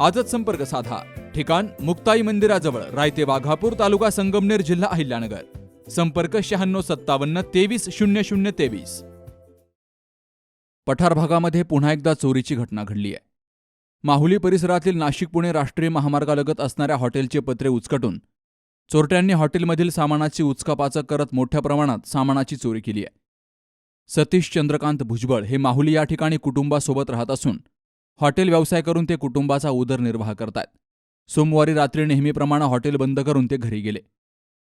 आजच संपर्क साधा. ठिकाण मुक्ताई मंदिराजवळ रायते वाघापूर तालुका संगमनेर जिल्हा अहिल्यानगर. संपर्क शहाण्णव सत्तावन्न तेवीस शून्य शून्य तेवीस. पठार भागामध्ये पुन्हा एकदा चोरीची घटना घडली आहे. माहुली परिसरातील नाशिक पुणे राष्ट्रीय महामार्गालगत असणाऱ्या हॉटेलचे पत्रे उचकटून चोरट्यांनी हॉटेलमधील सामानाची उचकापाचक करत मोठ्या प्रमाणात सामानाची चोरी केली आहे. सतीश चंद्रकांत भुजबळ हे माहुली या ठिकाणी कुटुंबासोबत राहत असून हॉटेल व्यवसाय करून ते कुटुंबाचा उदरनिर्वाह करतायत सोमवारी रात्री नेहमीप्रमाणे हॉटेल बंद करून ते घरी गेले.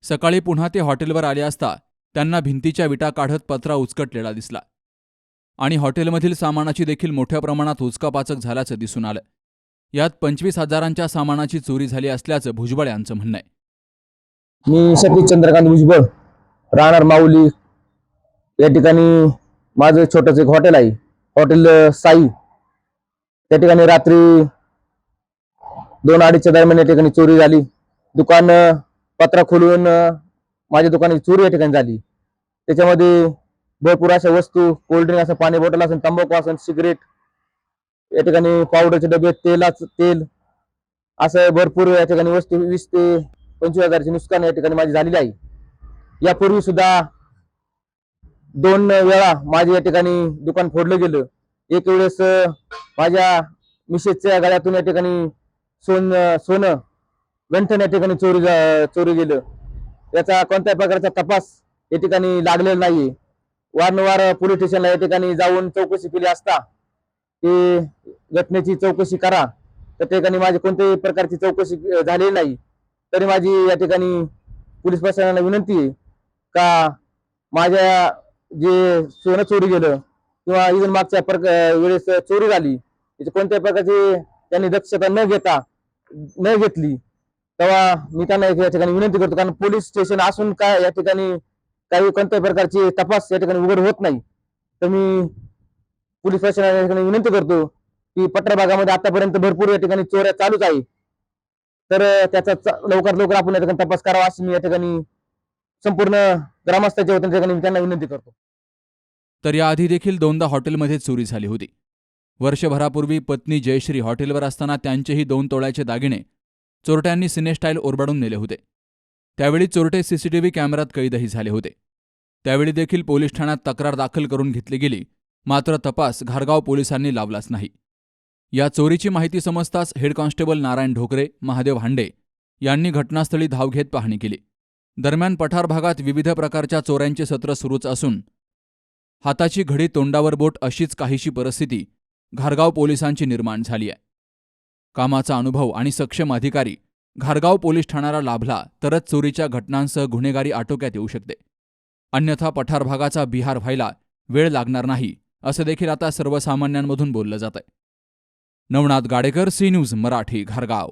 सकाळी पुन्हा ते हॉटेलवर आले असता त्यांना भिंतीच्या विटा काढत पत्रा उचकटलेला दिसला. आणि हॉटेलमधील सामानाची देखील मोठ्या प्रमाणात उचकापाचक झाल्याचं दिसून आलं. यात पंचवीस हजारांच्या सामानाची चोरी झाली असल्याचं भुजबळ यांचं म्हणणं आहे. मी सतीश चंद्रकांत भुजबळ राहणार माऊली. या ठिकाणी माझं छोटंसं एक हॉटेल आहे. हॉटेल साई. त्या ठिकाणी रात्री दोन अडीचच्या दरम्यान या ठिकाणी चोरी झाली. दुकान पत्रा खोलून माझ्या दुकानाची चोरी या ठिकाणी झाली. त्याच्यामध्ये भरपूर अशा वस्तू कोल्ड्रिंक असं पाणी बॉटल असेल तंबाखू असेल सिगरेट या ठिकाणी पावडरचे डबे तेलाच तेल असं भरपूर या ठिकाणी वस्तू वीस ते पंचवीस हजारची नुकसान या ठिकाणी माझी झालेली आहे. यापूर्वी सुद्धा दोन वेळा माझे या ठिकाणी दुकान फोडलं गेलं. एक वेळेस माझ्या मिसेसच्या गळ्यातून या ठिकाणी सोन सोनं गंठन या ठिकाणी चोरी जा- चोरी गेलं. याचा कोणत्याही प्रकारचा तपास या ठिकाणी लागलेला नाही वारंवार पोलीस स्टेशनला या ठिकाणी जाऊन चौकशी केली असता की घटनेची चौकशी करा. त्या ठिकाणी माझी कोणत्याही प्रकारची चौकशी झालेली नाही. तरी माझी या ठिकाणी पोलीस प्रशासनाला विनंती आहे का माझ्या जे सोनं चोरी गेलं किंवा इथून मागच्या वेळेस चोरी झाली त्याची कोणत्याही प्रकारची त्यांनी दक्षता न घेता न घेतली तेव्हा मी त्यांना एक या ठिकाणी विनंती करतो कारण पोलीस स्टेशन असून काय या ठिकाणी काही कोणत्याही प्रकारची तपास या ठिकाणी उघड होत नाही. तर मी पोलीस प्रशासनाला या ठिकाणी विनंती करतो की पठार भागामध्ये आतापर्यंत भरपूर या ठिकाणी चोऱ्या चालूच आहे. तर त्याचा लवकरात लवकर आपण या ठिकाणी तपास करावा अशी मी या ठिकाणी संपूर्ण ग्रामस्थाच्या वतीने ठिकाणी त्यांना विनंती करतो. तर याआधी देखील दोनदा हॉटेलमध्ये चोरी झाली होती. वर्षभरापूर्वी पत्नी जयश्री हॉटेलवर असताना त्यांचेही दोन तोळ्याचे दागिने चोरट्यांनी सिनेस्टाईल ओरबाडून नेले होते. त्यावेळी चोरटे सीसीटीव्ही कॅमेऱ्यात कैदही झाले होते. त्यावेळी देखील पोलीस ठाण्यात तक्रार दाखल करून घेतली गेली मात्र तपास घारगाव पोलिसांनी लावलाच नाही. या चोरीची माहिती समजताच हेड कॉन्स्टेबल नारायण ढोकरे महादेव हांडे यांनी घटनास्थळी धाव घेत पाहणी केली. दरम्यान पठार भागात विविध प्रकारच्या चोऱ्यांचे सत्र सुरूच असून हाताची घडी तोंडावर बोट अशीच काहीशी परिस्थिती घारगाव पोलिसांची निर्माण झाली आहे. कामाचा अनुभव आणि सक्षम अधिकारी घारगाव पोलीस ठाण्याला लाभला तरच चोरीच्या घटनांसह गुन्हेगारी आटोक्यात येऊ शकते. अन्यथा पठार भागाचा बिहार व्हायला वेळ लागणार नाही असं देखील आता सर्वसामान्यांमधून बोललं जात आहे नवनाथ गाडेकर सी न्यूज मराठी घारगाव.